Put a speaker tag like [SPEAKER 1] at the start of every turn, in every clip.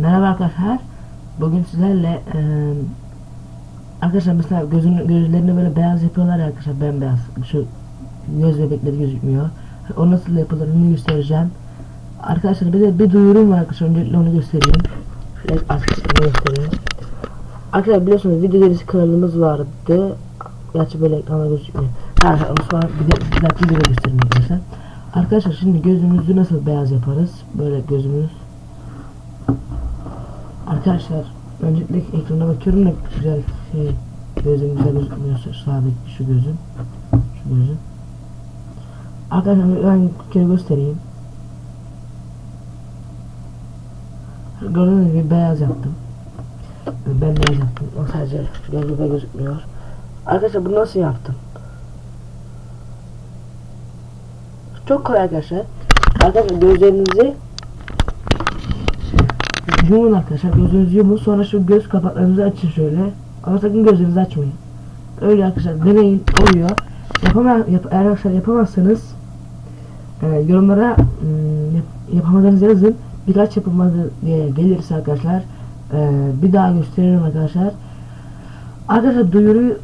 [SPEAKER 1] Merhaba arkadaşlar. Bugün sizlerle eee arkadaşlar mesela gözün gözlerini böyle beyaz yapıyorlar ya arkadaşlar bembeyaz. Şu göz bebekleri gözükmüyor. O nasıl yapılır onu göstereceğim. Arkadaşlar bir de bir duyurum var arkadaşlar. Öncelikle onu göstereyim. Şöyle açıkçası göstereyim. Arkadaşlar biliyorsunuz video derisi kanalımız vardı. Gerçi böyle ekranda gözükmüyor. Ha, onu sonra bir de bir dakika video göstereyim arkadaşlar. Arkadaşlar şimdi gözümüzü nasıl beyaz yaparız? Böyle gözümüz Arkadaşlar öncelikle ekrana bakıyorum da güzel şey gözüm güzel gözükmüyor sabit şu gözüm şu gözüm. Arkadaşlar ben bir kere göstereyim. Gördüğünüz gibi beyaz yaptım. Ben beyaz yaptım. O sadece gözüme gözükmüyor. Arkadaşlar bunu nasıl yaptım? Çok kolay arkadaşlar. Arkadaşlar gözlerinizi Yumun arkadaşlar gözünüzü yumun sonra şu göz kapaklarınızı açın şöyle. Ama sakın gözlerinizi açmayın. Öyle arkadaşlar deneyin oluyor. Yapama, yap, eğer arkadaşlar yapamazsanız e, yorumlara hmm, yap, yapamadığınızı yazın. Birkaç yapılmadı diye gelirse arkadaşlar e, bir daha gösteririm arkadaşlar. Arkadaşlar duyuru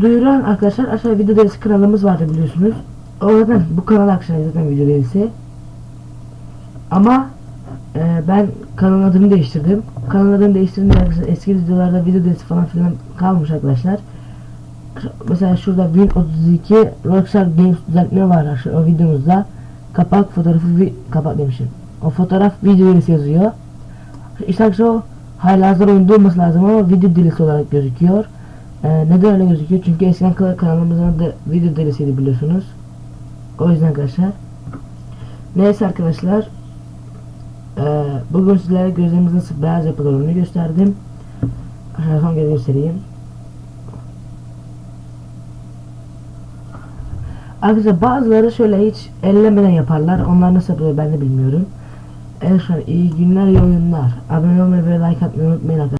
[SPEAKER 1] duyuran arkadaşlar aşağı video derisi kanalımız vardı biliyorsunuz. O zaten bu kanal arkadaşlar zaten video derisi. Ama ee, ben kanal adını değiştirdim. Kanal adını değiştirdim. Eski videolarda video derisi falan filan kalmış arkadaşlar. Mesela şurada Win 32 Rockstar Games düzeltme var arkadaşlar o videomuzda. Kapak fotoğrafı vi kapak demişim. O fotoğraf video delisi yazıyor. İşte arkadaşlar o hazır oyunda olması lazım ama video delisi olarak gözüküyor. Ee, neden öyle gözüküyor? Çünkü eskiden kanal- kanalımızın adı video delisiydi biliyorsunuz. O yüzden arkadaşlar. Neyse arkadaşlar. Ee, bugün sizlere gözlerimizin nasıl beyaz yapılır onu gösterdim. Aşağıya son kez göstereyim. Arkadaşlar bazıları şöyle hiç ellemeden yaparlar. Onlar nasıl yapılıyor ben de bilmiyorum. An iyi günler iyi oyunlar. Abone olmayı ve like atmayı unutmayın arkadaşlar.